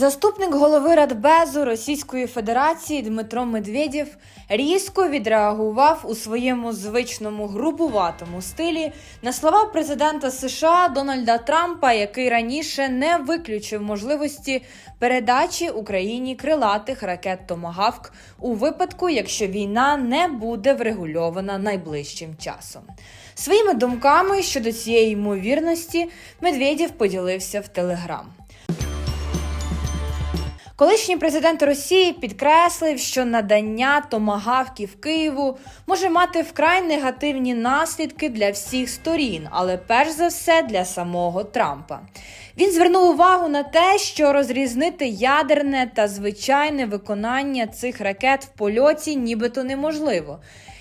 Заступник голови Радбезу Російської Федерації Дмитро Медведєв різко відреагував у своєму звичному грубуватому стилі на слова президента США Дональда Трампа, який раніше не виключив можливості передачі Україні крилатих ракет Томагавк у випадку, якщо війна не буде врегульована найближчим часом. Своїми думками щодо цієї ймовірності Медведєв поділився в Телеграм. Колишній президент Росії підкреслив, що надання томагавків Києву може мати вкрай негативні наслідки для всіх сторін, але перш за все для самого Трампа. Він звернув увагу на те, що розрізнити ядерне та звичайне виконання цих ракет в польоті нібито неможливо,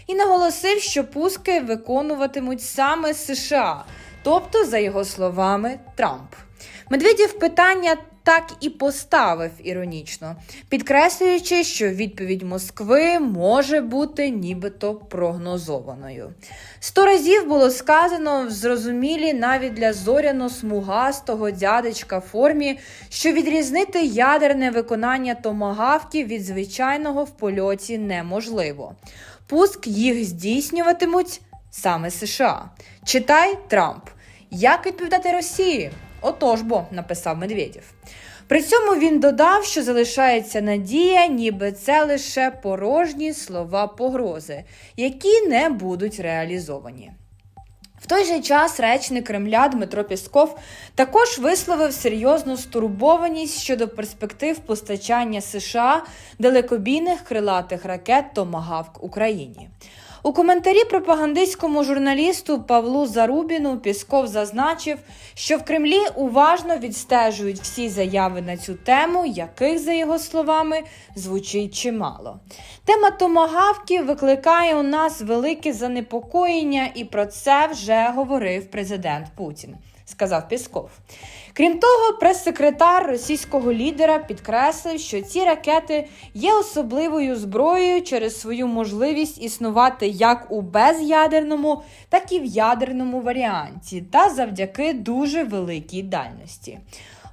і наголосив, що пуски виконуватимуть саме США, тобто, за його словами, Трамп. Медведєв питання так і поставив іронічно, підкреслюючи, що відповідь Москви може бути нібито прогнозованою. Сто разів було сказано в зрозумілій навіть для зоряно-смугастого дядечка формі, що відрізнити ядерне виконання томагавків від звичайного в польоті неможливо. Пуск їх здійснюватимуть саме США. Читай Трамп. Як відповідати Росії? Отож бо, написав Медведєв. При цьому він додав, що залишається надія, ніби це лише порожні слова погрози, які не будуть реалізовані. В той же час речник Кремля Дмитро Пісков також висловив серйозну стурбованість щодо перспектив постачання США далекобійних крилатих ракет Томагавк Україні. У коментарі пропагандистському журналісту Павлу Зарубіну Пісков зазначив, що в Кремлі уважно відстежують всі заяви на цю тему, яких, за його словами, звучить чимало. Тема томагавків викликає у нас велике занепокоєння, і про це вже говорив президент Путін. Сказав Пісков. Крім того, прес-секретар російського лідера підкреслив, що ці ракети є особливою зброєю через свою можливість існувати як у безядерному, так і в ядерному варіанті, та завдяки дуже великій дальності.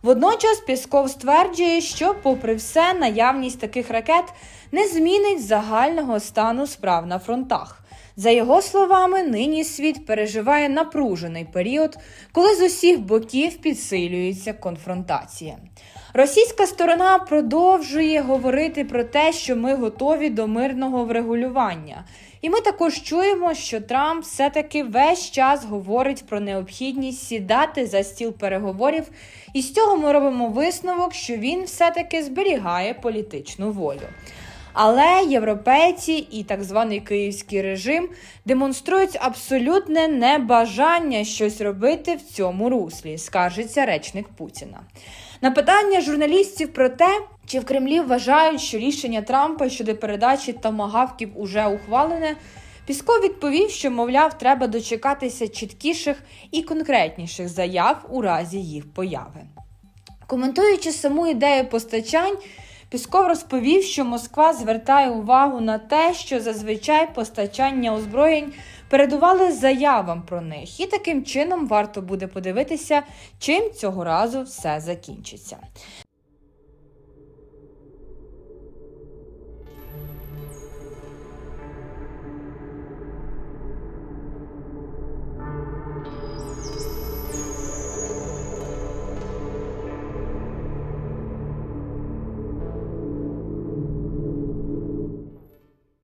Водночас Пісков стверджує, що, попри все, наявність таких ракет не змінить загального стану справ на фронтах. За його словами, нині світ переживає напружений період, коли з усіх боків підсилюється конфронтація. Російська сторона продовжує говорити про те, що ми готові до мирного врегулювання. І ми також чуємо, що Трамп все-таки весь час говорить про необхідність сідати за стіл переговорів, і з цього ми робимо висновок, що він все-таки зберігає політичну волю. Але європейці і так званий київський режим демонструють абсолютне небажання щось робити в цьому руслі, скаржиться речник Путіна. На питання журналістів про те, чи в Кремлі вважають, що рішення Трампа щодо передачі томагавків уже ухвалене, Пісков відповів, що, мовляв, треба дочекатися чіткіших і конкретніших заяв у разі їх появи. Коментуючи саму ідею постачань, Пісков розповів, що Москва звертає увагу на те, що зазвичай постачання озброєнь передували заявам про них, і таким чином варто буде подивитися, чим цього разу все закінчиться.